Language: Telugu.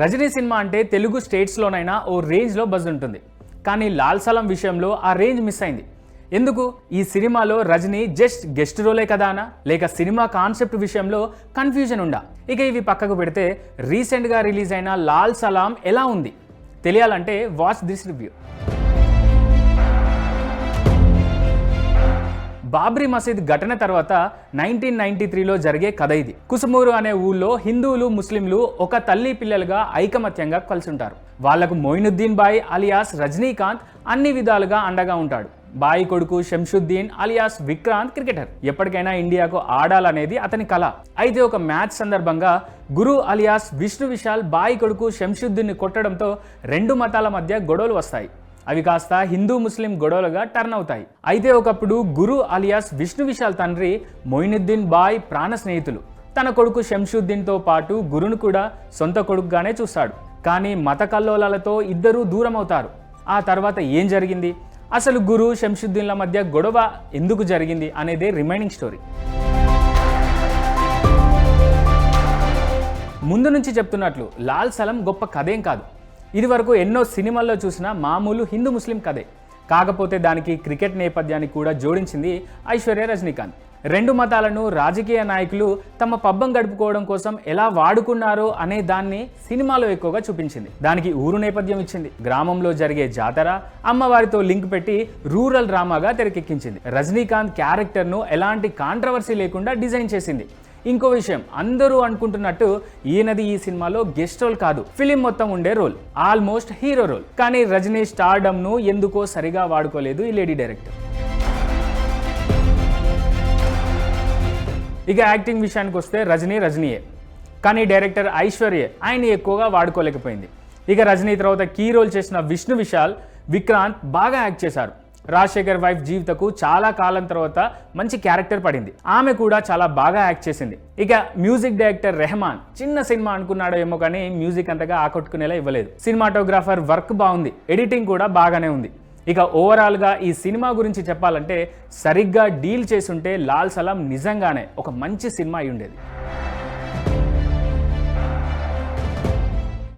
రజనీ సినిమా అంటే తెలుగు స్టేట్స్లోనైనా ఓ రేంజ్లో బజ్ ఉంటుంది. కానీ లాల్ సలం విషయంలో ఆ రేంజ్ మిస్ అయింది. ఎందుకు? ఈ సినిమాలో రజనీ జస్ట్ గెస్ట్ రోలే కదానా లేక సినిమా కాన్సెప్ట్ విషయంలో కన్ఫ్యూజన్ ఉండా? ఇక ఇవి పక్కకు పెడితే రీసెంట్గా రిలీజ్ అయిన లాల్ సలాం ఎలా ఉంది? తెలియాలంటే వాచ్ దిస్ రివ్యూ. బాబ్రీ మసీద్ ఘటన తర్వాత నైన్టీన్ నైన్టీ త్రీలో జరిగే కథ ఇది. కుసుమూరు అనే ఊళ్ళో హిందువులు ముస్లింలు ఒక తల్లి పిల్లలుగా ఐకమత్యంగా కలిసి ఉంటారు వాళ్ళకు మొయినుద్దీన్ బాయ్ అలియాస్ రజనీకాంత్ అన్ని విధాలుగా అండగా ఉంటాడు. బాయి కొడుకు శంషుద్దీన్ అలియాస్ విక్రాంత్ క్రికెటర్. ఎప్పటికైనా ఇండియాకు ఆడాలనేది అతని కళ అయితే ఒక మ్యాచ్ సందర్భంగా గురు అలియాస్ విష్ణు విశాల్ బాయి కొడుకు శంషుద్దీన్ని కొట్టడంతో రెండు మతాల మధ్య గొడవలు వస్తాయి. అవి కాస్త హిందూ ముస్లిం గొడవలుగా టర్న్ అవుతాయి. అయితే ఒకప్పుడు గురు అలియాస్ విష్ణు విశాల్ తండ్రి మొయినుద్దీన్ బాయ్ ప్రాణ స్నేహితులు. తన కొడుకు శంషుద్దీన్తో పాటు గురును కూడా సొంత కొడుకుగానే చూస్తాడు కానీ మత కల్లోలాలతో ఇద్దరూ దూరం అవుతారు ఆ తర్వాత ఏం జరిగింది? అసలు గురు శంషుద్దీన్ల మధ్య గొడవ ఎందుకు జరిగింది అనేదే రిమైనింగ్ స్టోరీ. ముందు నుంచి చెప్తున్నట్లు లాల్ సలం గొప్ప కథేం కాదు. ఇదివరకు ఎన్నో సినిమాల్లో చూసిన మామూలు హిందూ ముస్లిం కథే. కాకపోతే దానికి క్రికెట్ నేపథ్యాన్ని కూడా జోడించింది ఐశ్వర్య రజనీకాంత్. రెండు మతాలను రాజకీయ నాయకులు తమ పబ్బం గడుపుకోవడం కోసం ఎలా వాడుకున్నారో అనే దాన్ని సినిమాలో ఎక్కువగా చూపించింది. దానికి ఊరు నేపథ్యం ఇచ్చింది. గ్రామంలో జరిగే జాతర అమ్మవారితో లింక్ పెట్టి రూరల్ డ్రామాగా తెరకెక్కించింది. రజనీకాంత్ క్యారెక్టర్ను ఎలాంటి కాంట్రవర్సీ లేకుండా డిజైన్ చేసింది. ఇంకో విషయం అందరూ అనుకుంటున్నట్టు ఈయనది ఈ సినిమాలో గెస్ట్ రోల్ కాదు ఫిలిం మొత్తం ఉండే రోల్ ఆల్మోస్ట్ హీరో రోల్. కానీ రజనీ స్టార్డమ్ను ఎందుకో సరిగా వాడుకోలేదు ఈ లేడీ డైరెక్టర్. ఇక యాక్టింగ్ విషయానికి వస్తే రజనీ రజనీయే కానీ డైరెక్టర్ ఐశ్వర్య ఆయన ఎక్కువగా వాడుకోలేకపోయింది. ఇక రజనీ తర్వాత కీ రోల్ చేసిన విష్ణు విశాల్ విక్రాంత్ బాగా యాక్ట్ చేశారు. రాజశేఖర్ వైఫ్ జీవితకు చాలా కాలం తర్వాత మంచి క్యారెక్టర్ పడింది. ఆమె కూడా చాలా బాగా యాక్ట్ చేసింది. ఇక మ్యూజిక్ డైరెక్టర్ రెహమాన్ చిన్న సినిమా అనుకున్నాడో ఏమో కానీ మ్యూజిక్ అంతగా ఆకట్టుకునేలా ఇవ్వలేదు. సినిమాటోగ్రాఫర్ వర్క్ బాగుంది. ఎడిటింగ్ కూడా బాగానే ఉంది. ఇక ఓవరాల్గా ఈ సినిమా గురించి చెప్పాలంటే సరిగ్గా డీల్ చేసుంటే లాల్ సలాం నిజంగానే ఒక మంచి సినిమా అయి ఉండేది.